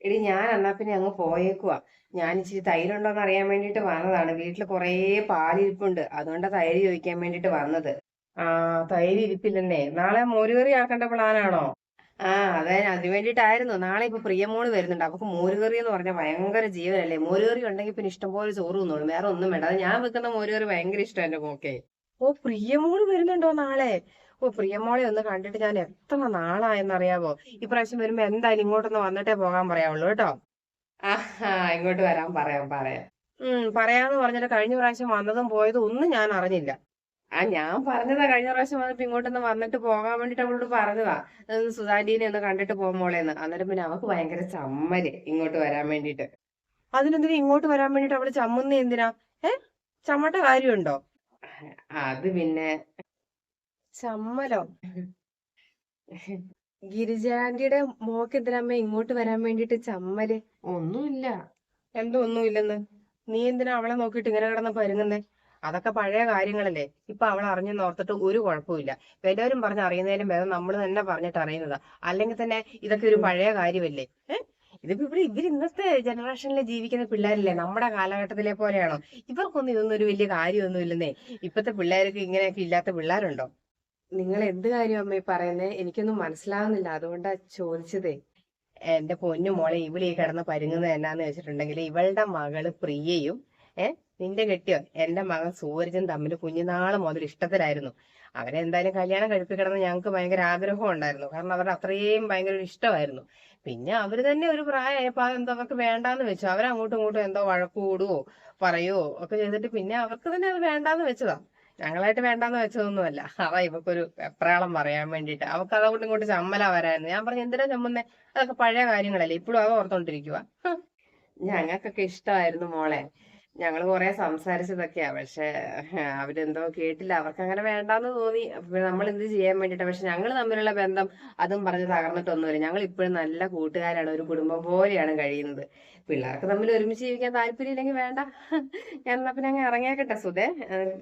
എടി ഞാൻ എന്നാ പിന്നെ അങ്ങ് പോയേക്കുവാ. ഞാൻ ഇച്ചിരി തൈരുണ്ടോന്ന് അറിയാൻ വേണ്ടിട്ട് വന്നതാണ്. വീട്ടിൽ കുറേ പാലിരിപ്പുണ്ട്. അതുകൊണ്ടാ തൈര് ചോദിക്കാൻ വേണ്ടിട്ട് വന്നത്. ആ തൈര് ഇരിപ്പില്ലെന്നേ നാളെ മോരുകറി ആക്കേണ്ട പ്ലാനാണോ? ആ അതെ അതിന് വേണ്ടിയിട്ടായിരുന്നു. നാളെ ഇപ്പൊ പ്രിയമോൾ വരുന്നുണ്ട്. അവക്ക് മോരുകറി എന്ന് പറഞ്ഞാൽ ഭയങ്കര ജീവനല്ലേ? മോരുകറി ഉണ്ടെങ്കിൽ പിന്നെ ഇഷ്ടം പോലെ ചോറ് തിന്നോളും. വേറെ ഒന്നും വേണ്ട. അത് ഞാൻ വെക്കുന്ന മോരുകറി ഭയങ്കര ഇഷ്ടം എന്റെ മോക്കെ. ഓ പ്രിയമോൾ വരുന്നുണ്ടോ നാളെ? ഓ പ്രിയമോളെ ഒന്ന് കണ്ടിട്ട് ഞാൻ എത്ര നാളായെന്നറിയാവോ? ഇപ്രാവശ്യം വരുമ്പോ എന്തായാലും ഇങ്ങോട്ടൊന്ന് വന്നിട്ടേ പോകാൻ പറയാവുള്ളൂ കേട്ടോ. ആഹാ ഇങ്ങോട്ട് വരാൻ പറയാം പറയാം. ഉം പറയാന്ന് പറഞ്ഞിട്ട് കഴിഞ്ഞ പ്രാവശ്യം വന്നതും പോയതും ഒന്നും ഞാൻ അറിഞ്ഞില്ല. ആ ഞാൻ പറഞ്ഞതാ കഴിഞ്ഞ പ്രാവശ്യം വന്നിട്ട് ഇങ്ങോട്ടൊന്ന് വന്നിട്ട് പോകാൻ വേണ്ടിട്ട് അവളോട് പറഞ്ഞതാ. സുധാന്റീനെ ഒന്ന് കണ്ടിട്ട് പോകുമ്പോളേന്ന് അന്നേരം പിന്നെ അവക്ക് ഭയങ്കര ചമ്മൽ ഇങ്ങോട്ട് വരാൻ വേണ്ടിട്ട്. അതിനെന്തിനാ ഇങ്ങോട്ട് വരാൻ വേണ്ടിട്ട് അവൾ ചമ്മുന്ന എന്തിനാ? ഏ? ചമ്മട്ട കാര്യമുണ്ടോ? അത് പിന്നെ ചമ്മലോ ഗിരിജാന്റിയുടെ മോക്ക് എന്തിനമ്മ ഇങ്ങോട്ട് വരാൻ വേണ്ടിട്ട് ചമ്മൽ? ഒന്നുമില്ല. എന്തോ ഒന്നുമില്ലെന്ന്. നീ എന്തിനാ അവളെ നോക്കിയിട്ട് ഇങ്ങനെ കിടന്ന് പരുങ്ങുന്നേ? അതൊക്കെ പഴയ കാര്യങ്ങളല്ലേ. ഇപ്പൊ അവൾ അറിഞ്ഞെന്ന് ഓർത്തിട്ട് ഒരു കുഴപ്പമില്ല എല്ലാവരും പറഞ്ഞ് അറിയുന്നതിലും ഭേദം നമ്മൾ തന്നെ പറഞ്ഞിട്ട് അറിയുന്നതാ. അല്ലെങ്കിൽ തന്നെ ഇതൊക്കെ ഒരു പഴയ കാര്യമല്ലേ. ഇതിപ്പോ ഇവിടെ ഇവർ ഇന്നത്തെ ജനറേഷനിൽ ജീവിക്കുന്ന പിള്ളേരല്ലേ? നമ്മുടെ കാലഘട്ടത്തിലെ പോലെയാണോ? ഇവർക്കൊന്നും ഇതൊന്നും ഒരു വലിയ കാര്യമൊന്നും ഇല്ലെന്നേ ഇപ്പത്തെ പിള്ളേർക്ക് ഇങ്ങനെയൊക്കെ ഇല്ലാത്ത പിള്ളേരുണ്ടോ? നിങ്ങൾ എന്ത് കാര്യം അമ്മ പറയുന്നത് പറയുന്നേ? എനിക്കൊന്നും മനസ്സിലാവുന്നില്ല. അതുകൊണ്ടാ ചോദിച്ചതേ. എന്റെ പൊന്നു മോളെ ഇവിടെ കിടന്ന് പരുങ്ങുന്നത് എന്നാന്ന് വെച്ചിട്ടുണ്ടെങ്കിൽ ഇവളുടെ മകൾ പ്രിയയും ഏഹ് നിന്റെ കെട്ടിയോ? എന്റെ മകൻ സൂരജും തമ്മിൽ കുഞ്ഞുനാൾ മുതൽ ഇഷ്ടത്തിലായിരുന്നു. അവരെ എന്തായാലും കല്യാണം കഴിപ്പിക്കണമെന്ന് ഞങ്ങൾക്ക് ഭയങ്കര ആഗ്രഹം ഉണ്ടായിരുന്നു. കാരണം അവരുടെ അത്രയും ഭയങ്കര ഒരു ഇഷ്ടമായിരുന്നു. പിന്നെ അവർ തന്നെ ഒരു പ്രായമായപ്പോ അതെന്തോ അവർക്ക് വേണ്ടാന്ന് വെച്ചു. അവരങ്ങോട്ടും ഇങ്ങോട്ടും എന്തോ വഴക്കുകൂടുവോ പറയുവോ ഒക്കെ ചെയ്തിട്ട് പിന്നെ അവർക്ക് തന്നെ അത് വേണ്ടാന്ന് വെച്ചതാ. ഞങ്ങളായിട്ട് വേണ്ടാന്ന് വെച്ചതൊന്നുമല്ല. അതാ ഇവക്കൊരു എപ്രാളം പറയാൻ വേണ്ടിട്ട് അവക്ക് അതുകൊണ്ട് ഇങ്ങോട്ട് ചമ്മല വരായിരുന്നു. ഞാൻ പറഞ്ഞു എന്തിനാ ചമ്മുന്നേ? അതൊക്കെ പഴയ കാര്യങ്ങളല്ലേ. ഇപ്പോഴും അത് ഓർത്തോണ്ടിരിക്കുക ഞങ്ങൾക്കൊക്കെ ഇഷ്ടമായിരുന്നു മോളെ. ഞങ്ങൾ കുറെ സംസാരിച്ചതൊക്കെയാ. പക്ഷെ അവരെന്തോ കേട്ടില്ല. അവർക്ക് അങ്ങനെ വേണ്ടാന്ന് തോന്നി. നമ്മൾ എന്ത് ചെയ്യാൻ വേണ്ടിട്ടാ പക്ഷെ ഞങ്ങൾ തമ്മിലുള്ള ബന്ധം അതും പറഞ്ഞ് തകർന്നിട്ടൊന്നുമില്ല. ഞങ്ങൾ ഇപ്പോഴും നല്ല കൂട്ടുകാരാണ്. ഒരു കുടുംബം പോലെയാണ് കഴിയുന്നത്. പിള്ളേർക്ക് തമ്മിൽ ഒരുമിച്ച് ജീവിക്കാൻ താല്പര്യം ഇല്ലെങ്കിൽ വേണ്ട. ഞാൻ എന്നാ പിന്നെ അങ്ങ് ഇറങ്ങിയാക്കട്ടെ സുധേ.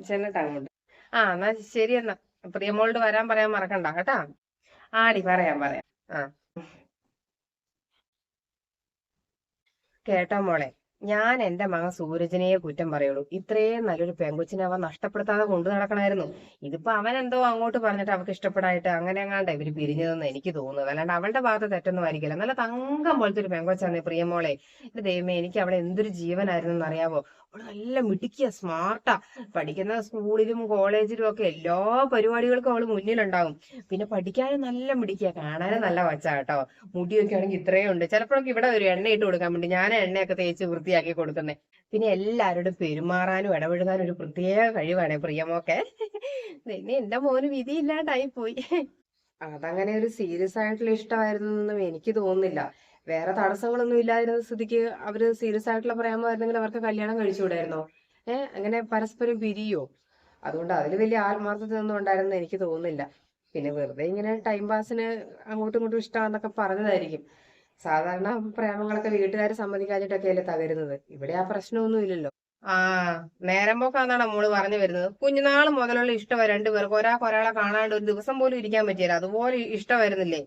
ചെന്നിട്ട് അങ്ങോട്ട്. ആ എന്നാ ശരി എന്നാ. പ്രിയമോളോട് വരാൻ പറയാൻ മറക്കണ്ട കേട്ടാ? ആടി പറയാം പറയാം. ആ. കേട്ടോ മോളെ. ഞാൻ എന്റെ മകൻ സൂരജിനെ കുറ്റം പറയുള്ളൂ. ഇത്രയും നല്ലൊരു പെങ്കൊച്ചിനെ അവൻ നഷ്ടപ്പെടുത്താതെ കൊണ്ടു നടക്കണമായിരുന്നു ഇതിപ്പോ അവൻ എന്തോ അങ്ങോട്ട് പറഞ്ഞിട്ട് അവൾക്ക് ഇഷ്ടപ്പെടായിട്ട് അങ്ങനെ അങ്ങാണ്ട് ഇവർ പിരിഞ്ഞതെന്ന് എനിക്ക് തോന്നുന്നത്. അല്ലാണ്ട് അവളുടെ ഭാഗത്ത് തെറ്റൊന്നും ആയിരിക്കില്ല. നല്ല തങ്കം പോലത്തെ ഒരു പെങ്കൊച്ചാണ് പ്രിയമോളെ. എന്റെ ദൈവമേ എനിക്ക് അവളെ എന്തൊരു ജീവനായിരുന്നു എന്ന് അറിയാവോ അവൾ നല്ല മിടുക്കിയ സ്മാർട്ടാ. പഠിക്കുന്ന സ്കൂളിലും കോളേജിലും ഒക്കെ എല്ലാ പരിപാടികൾക്കും അവൾ മുന്നിലുണ്ടാകും പിന്നെ പഠിക്കാനും നല്ല മിടുക്കിയ. കാണാനും നല്ല വച്ചാ കേട്ടോ. മുടിയൊക്കെ ആണെങ്കിൽ ഇത്രയും ഉണ്ട്. ചിലപ്പോഴൊക്കെ ഇവിടെ ഒരു എണ്ണ ഇട്ട് കൊടുക്കാൻ വേണ്ടി ഞാൻ എണ്ണയൊക്കെ തേച്ച് വൃത്തിയാക്കി കൊടുക്കുന്നത് പിന്നെ എല്ലാവരോടും പെരുമാറാനും ഇടപെടുത്താനും ഒരു പ്രത്യേക കഴിവാണ് പ്രിയമൊക്കെ പിന്നെ എന്റെ മോന് വിധിയില്ലാണ്ടായി പോയി. അതങ്ങനെ ഒരു സീരിയസ് ആയിട്ടുള്ള ഇഷ്ടമായിരുന്നു എന്നും എനിക്ക് തോന്നുന്നില്ല. വേറെ തടസ്സങ്ങളൊന്നും ഇല്ലാതിരുന്ന സ്ഥിതിക്ക് അവർ സീരിയസ് ആയിട്ടുള്ള പ്രേമമായിരുന്നെങ്കിൽ അവർക്ക് കല്യാണം കഴിച്ചുകൂടായിരുന്നോ? ഏഹ് അങ്ങനെ പരസ്പരം പിരിയോ? അതുകൊണ്ട് അതിൽ വലിയ ആത്മാർത്ഥതയൊന്നും ഉണ്ടായിരുന്നു എനിക്ക് തോന്നുന്നില്ല. പിന്നെ വെറുതെ ഇങ്ങനെ ടൈം പാസിന് അങ്ങോട്ടും ഇങ്ങോട്ടും ഇഷ്ടമാണെന്നൊക്കെ പറഞ്ഞതായിരിക്കും. സാധാരണ പ്രേമങ്ങളൊക്കെ വീട്ടുകാർ സമ്മതിക്കാഞ്ഞിട്ടൊക്കെ അല്ലേ തകരുന്നത്. ഇവിടെ ആ പ്രശ്നമൊന്നും ഇല്ലല്ലോ ആ നേരം പോക്കാന്നാണ് മോൾ പറഞ്ഞു വരുന്നത്. കുഞ്ഞുനാൾ മുതലുള്ള ഇഷ്ടമാണ് രണ്ടുപേർക്ക്. ഒരാൾക്ക് ഒരാളെ കാണാണ്ട് ഒരു ദിവസം പോലും ഇരിക്കാൻ പറ്റിയില്ല. അതുപോലെ ഇഷ്ടമായിരുന്നില്ലേ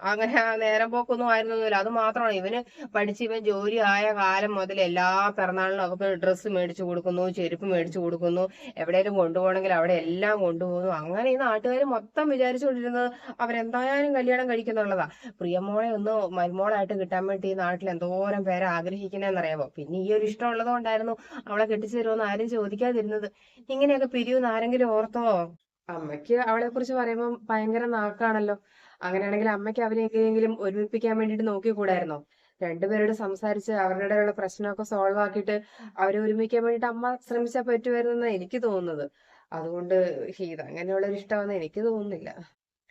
അങ്ങനെ നേരം പോക്കൊന്നും ആയിരുന്നൊന്നുമില്ല. അത് മാത്രമാണ് ഇവന് പഠിച്ച് ഇവൻ ജോലി ആയ കാലം മുതൽ എല്ലാ പിറന്നാളിനും അവർക്ക് ഡ്രസ്സ് മേടിച്ചു കൊടുക്കുന്നു ചെരുപ്പ് മേടിച്ചു കൊടുക്കുന്നു. എവിടെയെങ്കിലും കൊണ്ടുപോകണമെങ്കിൽ അവിടെ എല്ലാം കൊണ്ടുപോകുന്നു. അങ്ങനെ ഈ നാട്ടുകാർ മൊത്തം വിചാരിച്ചുകൊണ്ടിരുന്നത് അവരെന്തായാലും കല്യാണം കഴിക്കുന്നുള്ളതാ. പ്രിയമോളെ ഒന്ന് മരുമോളായിട്ട് കിട്ടാൻ വേണ്ടി ഈ നാട്ടിൽ എന്തോരം പേരെ ആഗ്രഹിക്കുന്നതെന്നറിയാമോ പിന്നെ ഈ ഒരു ഇഷ്ടം ഉള്ളത് കൊണ്ടായിരുന്നു അവളെ കെട്ടിച്ചു തരുമെന്ന് ആരും ചോദിക്കാതിരുന്നത്. ഇങ്ങനെയൊക്കെ പിരിയൂന്ന് ആരെങ്കിലും ഓർത്തോ? അമ്മയ്ക്ക് അവളെ കുറിച്ച് പറയുമ്പോൾ ഭയങ്കര നാക്കാണല്ലോ. അങ്ങനെയാണെങ്കിൽ അമ്മയ്ക്ക് അവരെ എങ്ങനെയെങ്കിലും ഒരുമിപ്പിക്കാൻ വേണ്ടിയിട്ട് നോക്കിക്കൂടായിരുന്നോ രണ്ടുപേരോട് സംസാരിച്ച് അവരുടെ ഇടയിലുള്ള പ്രശ്നമൊക്കെ സോൾവ് ആക്കിയിട്ട് അവരെ ഒരുമിക്കാൻ വേണ്ടിയിട്ട് അമ്മ ശ്രമിച്ചാൽ പറ്റുമായിരുന്നെന്നാണ് എനിക്ക് തോന്നുന്നത്. അതുകൊണ്ട് ഹീത് അങ്ങനെയുള്ള ഒരു ഇഷ്ടമെന്ന് എനിക്ക് തോന്നുന്നില്ല.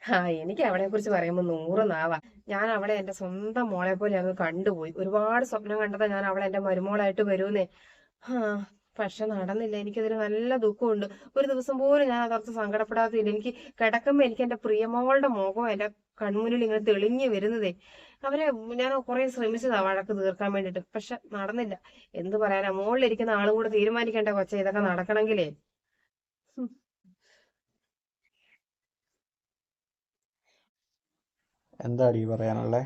ആ എനിക്ക് അവളെ കുറിച്ച് പറയുമ്പോൾ നൂറ് നാവാ. ഞാൻ അവളെ എന്റെ സ്വന്തം മോളെ പോലെ അങ്ങ് കണ്ടുപോയി. ഒരുപാട് സ്വപ്നം കണ്ടതാ ഞാൻ അവളെ എന്റെ മരുമോളായിട്ട് വരുമെന്നേ ആ പക്ഷെ നടന്നില്ല. എനിക്കതിന് നല്ല ദുഃഖമുണ്ട്. ഒരു ദിവസം പോലും ഞാൻ അതോർത്ത് സങ്കടപ്പെടാത്തില്ല എനിക്ക് കിടക്കുമ്പോ എനിക്ക് എന്റെ പ്രിയമോളുടെ മുഖം എന്റെ കൺമുന്നിൽ ഇങ്ങനെ തെളിഞ്ഞു വരുന്നതേ. അവരെ ഞാൻ കുറെ ശ്രമിച്ചതാ വഴക്ക് തീർക്കാൻ വേണ്ടിട്ട് പക്ഷെ നടന്നില്ല. എന്ത് പറയാനാ? മുകളിലിരിക്കുന്ന ആളും കൂടെ തീരുമാനിക്കേണ്ട കൊച്ചെ? ഇതൊക്കെ നടക്കണമെങ്കിലേ. എന്താടി പറയാനുള്ളേ?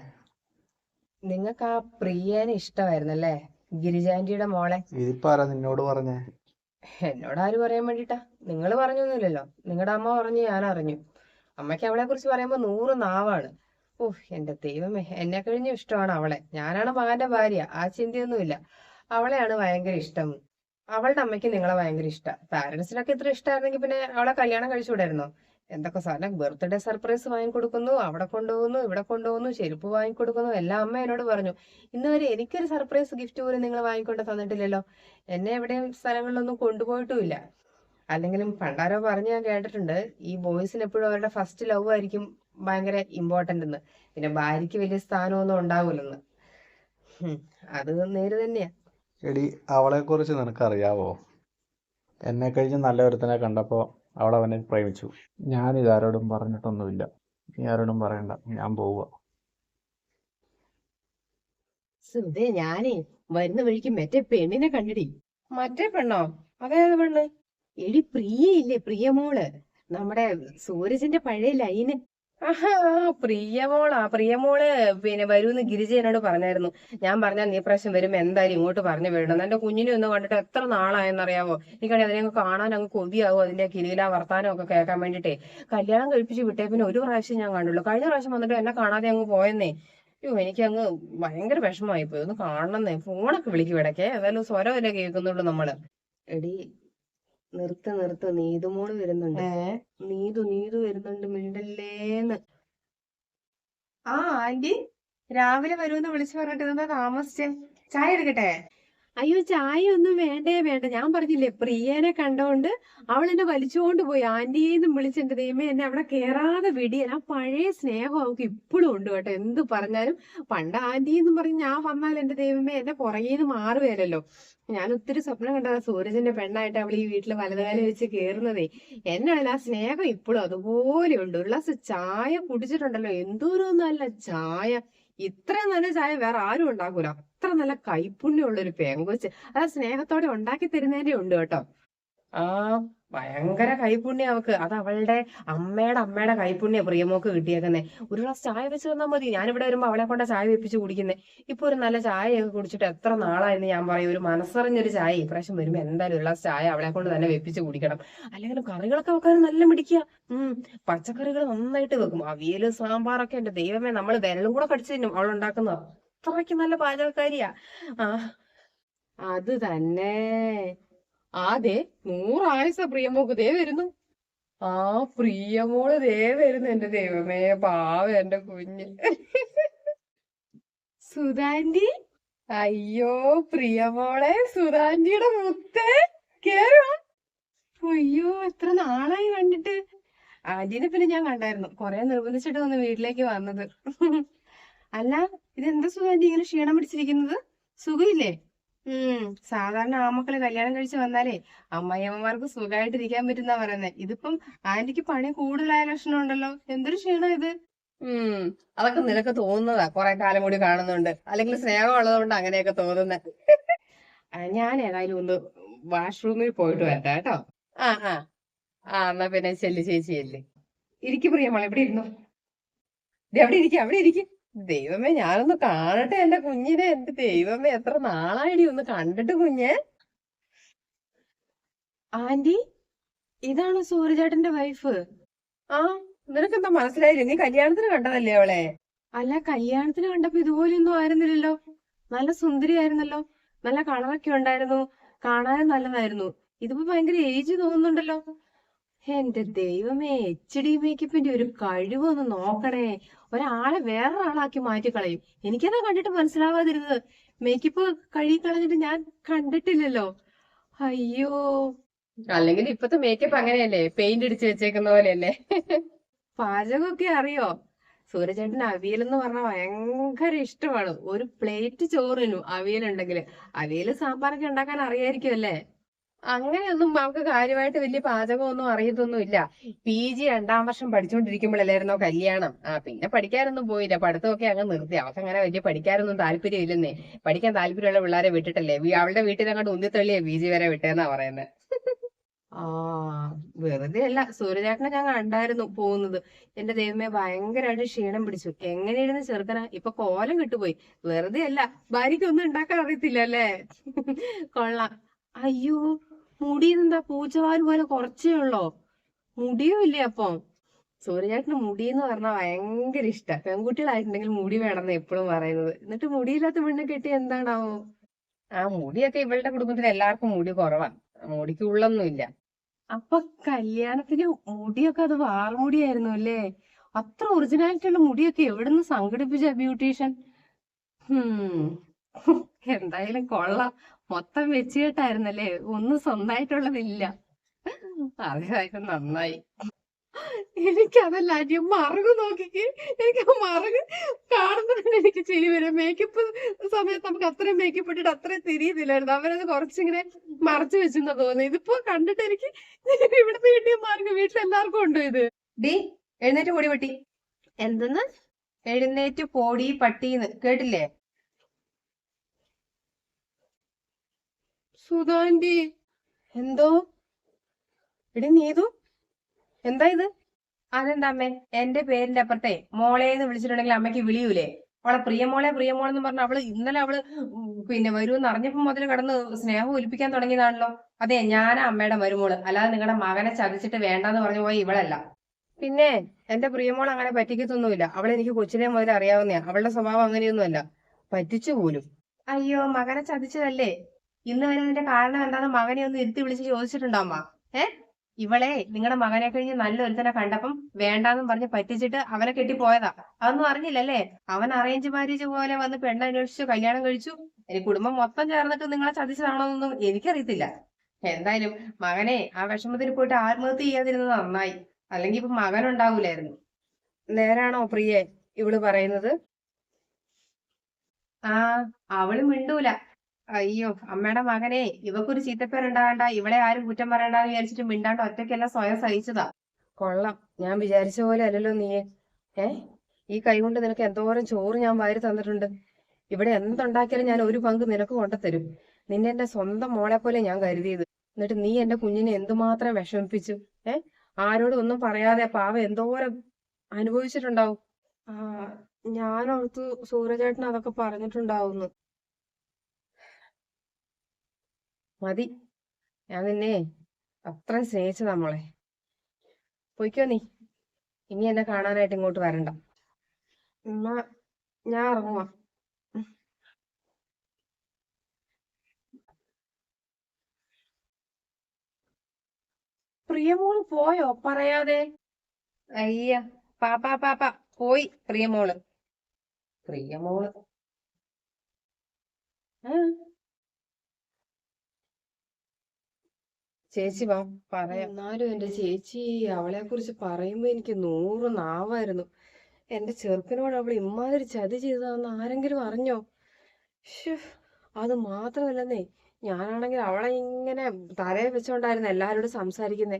നിങ്ങൾക്ക് ആ പ്രിയനെ ഇഷ്ടമായിരുന്നല്ലേ? ഗിരിജാന്റിയുടെ മോളെ. നിന്നോട് പറഞ്ഞേ? എന്നോട് ആര് പറയാൻ വേണ്ടിട്ടാ? നിങ്ങൾ പറഞ്ഞൊന്നുമില്ലല്ലോ. നിങ്ങളുടെ അമ്മ പറഞ്ഞു ഞാൻ അറിഞ്ഞു. അമ്മയ്ക്ക് അവളെ കുറിച്ച് പറയുമ്പോ നൂറ് നാവാണ്. ഓഹ് എന്റെ ദൈവമേ. എന്നെ കഴിഞ്ഞ ഇഷ്ടമാണ് അവളെ. ഞാനാണ് മകന്റെ ഭാര്യ. ആ ചിന്തയൊന്നുമില്ല. അവളെയാണ് ഭയങ്കര ഇഷ്ടം. അവളുടെ അമ്മയ്ക്ക് നിങ്ങളെ ഭയങ്കര ഇഷ്ടം. പാരന്റ്സിനൊക്കെ ഇത്ര ഇഷ്ടമായിരുന്നെങ്കിൽ പിന്നെ അവളെ കല്യാണം കഴിച്ചുകൂടായിരുന്നോ? എന്തൊക്കെ സാധനം ബർത്ത്ഡേ സർപ്രൈസ് വാങ്ങിക്കൊടുക്കുന്നു അവിടെ കൊണ്ടുപോകുന്നു ഇവിടെ കൊണ്ടുപോകുന്നു ചെരുപ്പ് വാങ്ങിക്കൊടുക്കുന്നു എല്ലാം അമ്മ എന്നോട് പറഞ്ഞു. ഇന്ന് വരെ എനിക്കൊരു സർപ്രൈസ് ഗിഫ്റ്റ് പോലും നിങ്ങൾ വാങ്ങിക്കൊണ്ട് തന്നിട്ടില്ലല്ലോ. എന്നെ എവിടെയും സ്ഥലങ്ങളിലൊന്നും കൊണ്ടുപോയിട്ടുമില്ല. അല്ലെങ്കിലും പണ്ടാരോ പറഞ്ഞ് ഞാൻ കേട്ടിട്ടുണ്ട് ഈ ബോയ്സിന് എപ്പോഴും അവരുടെ ഫസ്റ്റ് ലവ് ആയിരിക്കും ഭയങ്കര ഇമ്പോർട്ടന്റ് എന്ന്. പിന്നെ ഭാര്യയ്ക്ക് വലിയ സ്ഥാനമൊന്നും ഉണ്ടാവൂലെന്ന് അത് നേര് തന്നെയാ. എടി അവളെ കുറിച്ച് നിനക്കറിയാവോ? എന്നെ കഴിഞ്ഞ് നല്ല ഒരുത്തനെ കണ്ടപ്പോ അവൾ അവനെ പ്രേമിച്ചു. ഞാൻ ഇതാരോടും പറഞ്ഞിട്ടൊന്നുമില്ല. നീ ആരോടും പറയണ്ട. ഞാൻ പോവുക. സുധേ ഞാനേ വരുന്ന വഴിക്ക് മറ്റേ പെണ്ണിനെ കണ്ടിടി. മറ്റേ പെണ്ണോ? അതേത് പെണ്ണ്? എടി പ്രിയ ഇല്ലേ പ്രിയമോൾ. നമ്മുടെ സൂരജിന്റെ പഴയ ലൈന്. പ്രിയമോളാ. പ്രിയമോൾ പിന്നെ വരൂന്ന് ഗിരിജ എന്നോട് പറഞ്ഞായിരുന്നു. ഞാൻ പറഞ്ഞാൽ നീ പ്രാവശ്യം വരുമ്പോ എന്തായാലും ഇങ്ങോട്ട് പറഞ്ഞു വിടണം. എന്റെ കുഞ്ഞിനെ ഒന്ന് കണ്ടിട്ട് എത്ര നാളായെന്നറിയാവോ? എനിക്കാണെങ്കിൽ അതിനെ കാണാൻ അങ്ങ് കൊതിയാവും അതിന്റെ കിരീല വർത്താനം ഒക്കെ കേൾക്കാൻ വേണ്ടിട്ടേ. കല്യാണം കഴിപ്പിച്ച് വിട്ടേ പിന്നെ ഒരു പ്രാവശ്യം ഞാൻ കണ്ടുള്ളൂ. കഴിഞ്ഞ പ്രാവശ്യം വന്നിട്ട് എന്നെ കാണാതെ അങ്ങ് പോയെന്നേ. അയ്യോ എനിക്ക് അങ്ങ് ഭയങ്കര വിഷമമായി പോയി ഒന്ന് കാണണമെന്നേ ഫോണൊക്കെ വിളിക്കും ഇടയ്ക്ക്. ഏതായാലും സ്വരമല്ലേ കേൾക്കുന്നുള്ളൂ നമ്മൾ. എടി നിർത്ത് നിർത്ത്. നീതുമോൾ വരുന്നുണ്ട്. നീതു നീതു വരുന്നുണ്ട്. മിണ്ടല്ലേന്ന് ആ ആന്റി രാവിലെ വരുമെന്ന് വിളിച്ചു പറഞ്ഞിട്ട് എന്താ താമസിച്ചേ? ചായ എടുക്കട്ടെ? അയ്യോ ചായ ഒന്നും വേണ്ടേ വേണ്ട. ഞാൻ പറഞ്ഞില്ലേ പ്രിയനെ കണ്ടോണ്ട് അവൾ എന്നെ വലിച്ചുകൊണ്ട് പോയി. ആന്റിയെന്നും വിളിച്ചിട്ട് ദൈവമേ എന്നെ അവിടെ കേറാതെ വിടിയൻ. ആ പഴയ സ്നേഹം അവൾക്ക് ഇപ്പോഴും ഉണ്ട് കേട്ടോ. എന്ത് പറഞ്ഞാലും പണ്ട് ആന്റി എന്ന് പറഞ്ഞ് ഞാൻ വന്നാൽ എന്റെ ദൈവമേ എന്നെ നിന്ന് മാറുകയല്ലോ ഞാൻ ഒത്തിരി സ്വപ്നം കണ്ടതാ. സൂരജിന്റെ പെണ്ണായിട്ട് അവൾ ഈ വീട്ടിൽ വലതുകാലം വെച്ച് കേറുന്നതേ. എന്നാണ് ആ സ്നേഹം ഇപ്പോഴും അതുപോലെ ഉണ്ട്. ഒരു ഗ്ലാസ് ചായ കുടിച്ചിട്ടുണ്ടല്ലോ. എന്തോരം നല്ല ചായ. ഇത്രയും നല്ല ചായ വേറെ ആരും ഉണ്ടാക്കൂല. അത്ര നല്ല കൈപ്പുണ്യമുള്ള ഒരു പെങ്കൊച്ച്. അത് സ്നേഹത്തോടെ ഉണ്ടാക്കി തരുന്നതിന്റെ ഉണ്ട് കേട്ടോ. ആ ഭയങ്കര കൈപ്പുണ്യം അവക്ക്. അത് അവളുടെ അമ്മയുടെ അമ്മയുടെ കൈപുണ്യ പ്രിയമോക്ക് കിട്ടിയേക്കുന്നേ. ഒരു ഗ്ലാസ് ചായ വെച്ച് തന്നാൽ മതി. ഞാനിവിടെ വരുമ്പോ അവളെ കൊണ്ട ചായ വെപ്പിച്ച് കുടിക്കുന്നേ. ഇപ്പൊ ഒരു നല്ല ചായയൊക്കെ കുടിച്ചിട്ട് എത്ര നാളായെന്ന് ഞാൻ പറയും. ഒരു മനസ്സറിഞ്ഞൊരു ചായ ഇപ്രാവശ്യം വരുമ്പോ എന്തായാലും ഒരു ഗ്ലാസ് ചായ അവളെ കൊണ്ട് തന്നെ വെപ്പിച്ച് കുടിക്കണം. അല്ലെങ്കിൽ കറികളൊക്കെ വെക്കാൻ നല്ല മിടിക്കുക ഉം പച്ചക്കറികൾ നന്നായിട്ട് വെക്കും. അവിയൽ സാമ്പാറൊക്കെ ഉണ്ട്. ദൈവമേ നമ്മൾ വിരലും കൂടെ കടിച്ചു തിന്നും. അവൾ ഉണ്ടാക്കുന്നത് അത്രയ്ക്ക് നല്ല പാചകക്കാരിയാ. ആ അത് തന്നെ. ആദേ നൂറായുസ പ്രിയമോക്ക്. ദേ വരുന്നു. ആ പ്രിയമോൾ ദേ വരുന്നു എന്റെ ദൈവമേ. പാവ എന്റെ കുഞ്ഞ്. സുധാന്റി? അയ്യോ പ്രിയമോളെ സുധാന്റിയുടെ മുത്തേ. കേറുവാ അയ്യോ എത്ര നാളായി കണ്ടിട്ട്. ആന്റീനെ പിന്നെ ഞാൻ കണ്ടായിരുന്നു. കൊറേ നിർബന്ധിച്ചിട്ട് വന്ന് വീട്ടിലേക്ക് വന്നത്. അല്ല ഇതെന്താ സുധാന്തി ഇങ്ങനെ ക്ഷീണം പിടിച്ചിരിക്കുന്നത്? സുഖമില്ലേ? ഉം സാധാരണ ആമക്കൾ കല്യാണം കഴിച്ച് വന്നാലേ അമ്മായിയമ്മമാർക്ക് സുഖമായിട്ടിരിക്കാൻ പറ്റുന്ന പറയുന്നത് ഇതിപ്പം ആന്റിക്ക് പണി കൂടുതലായ ലക്ഷണം ഉണ്ടല്ലോ എന്തൊരു ക്ഷീണം ഇത്? ഉം അതൊക്കെ നിനക്ക് തോന്നുന്നതാ. കൊറേ കാലം കൂടി കാണുന്നുണ്ട്. അല്ലെങ്കിൽ സ്നേഹം ഉള്ളതുകൊണ്ട് അങ്ങനെയൊക്കെ തോന്നുന്നത് ഞാൻ ഏതായാലും ഒന്ന് വാഷ്റൂമിൽ പോയിട്ട് വരട്ടെ കേട്ടോ. ആ ആ. ആ എന്നാ പിന്നെ ചെല്ലു ചേച്ചിയല്ലേ ഇരിക്കു പ്രിയമോളെ എവിടെ ഇരുന്നു ദേ അവിടെ ഇരിക്കും അവിടെ ഇരിക്കും. ദൈവമേ ഞാനൊന്ന് കാണട്ടെ എന്റെ കുഞ്ഞിനെ. എന്റെ ദൈവമേ എത്ര നാളായിടി ഒന്ന് കണ്ടിട്ട് കുഞ്ഞെ? ആന്റി ഇതാണ് സൂര്യചേട്ടന്റെ വൈഫ്? ആ നിനക്കെന്താ മനസ്സിലായില്ലേ? നീ കല്യാണത്തിന് കണ്ടതല്ലേ അവളെ? അല്ല കല്യാണത്തിന് കണ്ടപ്പോ ഇതുപോലെയൊന്നും ആയിരുന്നില്ലല്ലോ. നല്ല സുന്ദരിയായിരുന്നല്ലോ. നല്ല കളറൊക്കെ ഉണ്ടായിരുന്നു. കാണാനും നല്ലതായിരുന്നു. ഇതിപ്പോ ഭയങ്കര ഏജ് തോന്നുന്നുണ്ടല്ലോ. എന്റെ ദൈവമേ എച്ച് ഡി മേക്കപ്പിന്റെ ഒരു കഴിവ് ഒന്ന് നോക്കണേ. ഒരാളെ വേറൊരാളാക്കി മാറ്റി കളയും. എനിക്കതാ കണ്ടിട്ട് മനസ്സിലാവാതിരുന്നത്. മേക്കപ്പ് കഴുകി കളഞ്ഞിട്ട് ഞാൻ കണ്ടിട്ടില്ലല്ലോ. അയ്യോ. അല്ലെങ്കിൽ ഇപ്പത്തെ മേക്കപ്പ് അങ്ങനെയല്ലേ? പെയിന്റ് അടിച്ച് വെച്ചേക്കുന്ന പോലെയല്ലേ? പാചകമൊക്കെ അറിയോ? സൂര്യചേട്ടന് അവിയൽ എന്ന് പറഞ്ഞാൽ ഭയങ്കര ഇഷ്ടമാണ്. ഒരു പ്ലേറ്റ് ചോറിനു അവിയലുണ്ടെങ്കിൽ അവിയൽ സാമ്പാറൊക്കെ ഉണ്ടാക്കാൻ അറിയായിരിക്കും അല്ലേ? അങ്ങനെയൊന്നും അവൾക്ക് കാര്യമായിട്ട് വലിയ പാചകമൊന്നും അറിയത്തൊന്നുമില്ല. പി ജി രണ്ടാം വർഷം പഠിച്ചുകൊണ്ടിരിക്കുമ്പോഴല്ലായിരുന്നോ കല്യാണം? ആ പിന്നെ പഠിക്കാനൊന്നും പോയില്ല. പഠിത്തമൊക്കെ അങ്ങ് നിർത്തി. അവൾക്ക് അങ്ങനെ വലിയ പഠിക്കാനൊന്നും താല്പര്യമില്ലെന്നേ. പഠിക്കാൻ താല്പര്യമുള്ള പിള്ളേരെ വിട്ടിട്ടല്ലേ? അവളുടെ വീട്ടിൽ അങ്ങോട്ട് ഉന്തിത്തള്ളിയ പി ജി വരെ വിട്ടേന്നാ പറയുന്നത് ആ വെറുതെ അല്ല സൂര്യചേട്ടനെ ഞാൻ കണ്ടായിരുന്നു പോകുന്നത്. എന്റെ ദൈവമേ ഭയങ്കരമായിട്ട് ക്ഷീണം പിടിച്ചു. എങ്ങനെയായിരുന്നു ചെറുക്കന? ഇപ്പൊ കോലം കിട്ടുപോയി വെറുതെ അല്ല ഭാര്യയ്ക്കൊന്നും ഉണ്ടാക്കാൻ അറിയത്തില്ല അല്ലേ കൊള്ളാം. അയ്യോ മുടി എന്താ പൂച്ചവാൽ പോലെ കുറച്ചേ ഉള്ളോ? മുടിയും ഇല്ലേ അപ്പം? സൂര്യചേട്ടന് മുടി എന്ന് പറഞ്ഞാൽ ഭയങ്കര ഇഷ്ട. പെൺകുട്ടികളായിട്ടുണ്ടെങ്കിൽ മുടി വേണമെന്ന് എപ്പോഴും പറയുന്നത്. എന്നിട്ട് മുടിയില്ലാത്ത പെണ്ണെ കെട്ടി എന്താണാവോ? ആ മുടിയൊക്കെ ഇവളുടെ കുടുംബത്തിൽ എല്ലാവർക്കും മുടി കുറവാ. മുടിക്ക് ഉള്ളൊന്നും ഇല്ല. അപ്പൊ കല്യാണത്തിന് മുടിയൊക്കെ അത് വാർമുടിയായിരുന്നു അല്ലേ? അത്ര ഒറിജിനാലിറ്റി ഉള്ള മുടിയൊക്കെ എവിടുന്ന് സംഘടിപ്പിച്ച ബ്യൂട്ടീഷ്യൻ? ഹും. എന്തായാലും കൊള്ളാം. മൊത്തം വെച്ചുകെട്ടായിരുന്നല്ലേ ഒന്നും സ്വന്തമായിട്ടുള്ളതില്ല അതായത് നന്നായി. എനിക്കതല്ല ആദ്യം മറുക് നോക്കിക്ക് എനിക്ക് ആ മറുക് കാണുമ്പോൾ തന്നെ എനിക്ക് ചിരി വരും. മേക്കപ്പ് സമയത്ത് നമുക്ക് അത്രയും മേക്കപ്പ് ഇട്ടിട്ട് അത്രയും തിരിയുന്നില്ലായിരുന്നു. അവരത് കുറച്ചിങ്ങനെ മറച്ചു വെച്ചെന്ന് തോന്നുന്നു ഇതിപ്പോ കണ്ടിട്ട് എനിക്ക് ഇവിടുന്ന് കിട്ടിയ മാർഗ് വീട്ടിലെല്ലാവർക്കും ഉണ്ടോ ഇത്? ഡി എഴുന്നേറ്റ് പൊടി പട്ടി. എന്തെന്ന്? എഴുന്നേറ്റ് പൊടി പട്ടീന്ന് കേട്ടില്ലേ? സുധാന്റി എന്തോ? എടി നീതു എന്താ ഇത്? അതെന്താ അമ്മേ? എന്റെ പേരിന്റെ അപ്പുറത്തെ മോളേന്ന് വിളിച്ചിട്ടുണ്ടെങ്കിൽ അമ്മയ്ക്ക് വിളിയൂലേ? അവളെ പ്രിയമോളെ പ്രിയമോളെന്ന് പറഞ്ഞ അവൾ ഇന്നലെ അവൾ പിന്നെ വരുമെന്ന് അറിഞ്ഞപ്പോ മുതൽ കിടന്ന് സ്നേഹം ഒലിപ്പിക്കാൻ തുടങ്ങിയതാണല്ലോ. അതെ ഞാനാ അമ്മയുടെ മരുമോൾ. അല്ലാതെ നിങ്ങളുടെ മകനെ ചതിച്ചിട്ട് വേണ്ടെന്ന് പറഞ്ഞു പോയി ഇവളല്ല. പിന്നെ എന്റെ പ്രിയമോൾ അങ്ങനെ പറ്റിക്കത്തൊന്നുമില്ല. അവളെ എനിക്ക് കൊച്ചിനെ മുതൽ അറിയാവുന്നയാ. അവളുടെ സ്വഭാവം അങ്ങനെയൊന്നുമല്ല. പറ്റിച്ചു പോലും. അയ്യോ മകനെ ചതിച്ചതല്ലേ? ഇന്ന് വരെ കാരണം എന്താണെന്ന് മകനെ ഒന്ന് ഇരുത്തി വിളിച്ച് ചോദിച്ചിട്ടുണ്ടോ അമ്മ ഏ? ഇവളെ നിങ്ങളുടെ മകനെ കഴിഞ്ഞ് നല്ല ഒരുത്തനെ കണ്ടപ്പം വേണ്ടാന്നും പറഞ്ഞ് പറ്റിച്ചിട്ട് അവനെ കെട്ടിപ്പോയതാ. അതൊന്നും അറിഞ്ഞില്ലല്ലേ? അവൻ അറേഞ്ച് മാരേജ് പോലെ വന്ന് പെണ്ണ് അന്വേഷിച്ചു കല്യാണം കഴിച്ചു. എനിക്ക് കുടുംബം മൊത്തം ചേർന്നിട്ട് നിങ്ങളെ ചതിച്ചതാണോന്നൊന്നും എനിക്കറിയത്തില്ല. എന്തായാലും മകനെ ആ വിഷമത്തിൽ പോയിട്ട് ആത്മഹത്യ ചെയ്യാതിരുന്നത് നന്നായി. അല്ലെങ്കിൽ ഇപ്പൊ മകൻ ഉണ്ടാവൂലായിരുന്നു. നേരാണോ പ്രിയെ ഇവൾ പറയുന്നത്? ആ അവൾ മിണ്ടൂല. അയ്യോ അമ്മയുടെ മകനെ ഇവക്കൊരു ചീത്തപ്പേരുണ്ടാകണ്ട. ഇവളെ ആരും കുറ്റം പറയണ്ടെന്ന് വിചാരിച്ചിട്ട് മിണ്ടാണ്ട് ഒറ്റയ്ക്കെല്ലാം സ്വയം സഹിച്ചതാ. കൊള്ളാം. ഞാൻ വിചാരിച്ച പോലെ അല്ലല്ലോ നീ ഏ? ഈ കൈ കൊണ്ട് നിനക്ക് എന്തോരം ചോറ് ഞാൻ വാരി തന്നിട്ടുണ്ട്. ഇവിടെ എന്തുണ്ടാക്കിയാലും ഞാൻ ഒരു പങ്ക് നിനക്ക് കൊണ്ടുതരും. നിന്നെ എന്റെ സ്വന്തം മോളെ പോലെ ഞാൻ കരുതിയത്. എന്നിട്ട് നീ എന്റെ കുഞ്ഞിനെ എന്തുമാത്രം വിഷമിപ്പിച്ചു? ഏ? ആരോടും ഒന്നും പറയാതെ പാവ എന്തോരം അനുഭവിച്ചിട്ടുണ്ടാവും? ആ ഞാനോർത്തു സൂര്യചേട്ടൻ അതൊക്കെ പറഞ്ഞിട്ടുണ്ടാവുന്നു. മതി. ഞാൻ നിന്നെ അത്രയും സ്നേഹിച്ചതാ നമ്മളെ പോയിക്കോ നീ. ഇനി എന്നെ കാണാനായിട്ട് ഇങ്ങോട്ട് വരണ്ട. ഞാൻ ഇറങ്ങുവാ. പ്രിയമോൾ പോയോ? പറയാതെ. അയ്യ പാപ്പാ പാപ്പ പോയി പ്രിയമോൾ. പ്രിയമോൾ. ആ. ചേച്ചി വാ പറയാം. എന്നാലും എന്റെ ചേച്ചി അവളെ കുറിച്ച് പറയുമ്പോ എനിക്ക് നൂറ് നാവായിരുന്നു. എന്റെ ചെറുക്കനോട് അവൾ ഇമ്മാതിരി ചതി ചെയ്തതാന്ന് ആരെങ്കിലും അറിഞ്ഞോ? അത് മാത്രമല്ലെന്നേ ഞാനാണെങ്കിൽ അവളെ ഇങ്ങനെ തലയെ വെച്ചോണ്ടായിരുന്നു എല്ലാരോടും സംസാരിക്കുന്നേ.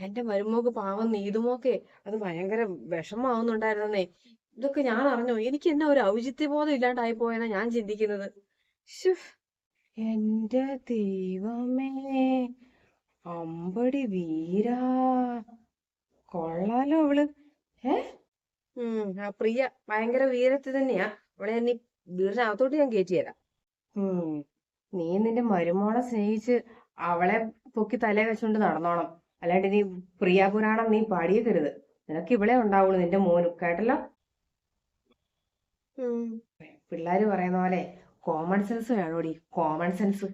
എന്റെ മരുമോക്ക് പാവം നീതുമോക്കെ അത് ഭയങ്കര വിഷമാവുന്നുണ്ടായിരുന്നേ. ഇതൊക്കെ ഞാൻ അറിഞ്ഞോ? എനിക്ക് എന്നാ ഒരു ഔചിത്യബോധം ഇല്ലാണ്ടായി പോയെന്നാ ഞാൻ ചിന്തിക്കുന്നത്. എന്റെ ദൈവമേ. അമ്പടി വീരാ. കൊള്ളാലോ അവൾ. ഏ? ഉം ആ പ്രിയ ഭയങ്കര വീരത്തിൽ തന്നെയാ. അവളെ നീ വീടിനകത്തോട്ട് ഞാൻ കയറ്റി തരാം. ഉം നീ നിന്റെ മരുമോളെ സ്നേഹിച്ച് അവളെ പൊക്കി തലേ വെച്ചോണ്ട് നടന്നോണം. അല്ലാണ്ട് നീ പ്രിയ പുരാണം നീ പാടിയേക്കരുത്. നിനക്ക് ഇവിടെ ഉണ്ടാവുള്ളൂ നിന്റെ മോനും കേട്ടല്ലോ? പിള്ളേര് പറയുന്ന പോലെ കോമൺ സെൻസ് വേണോടി. Common sense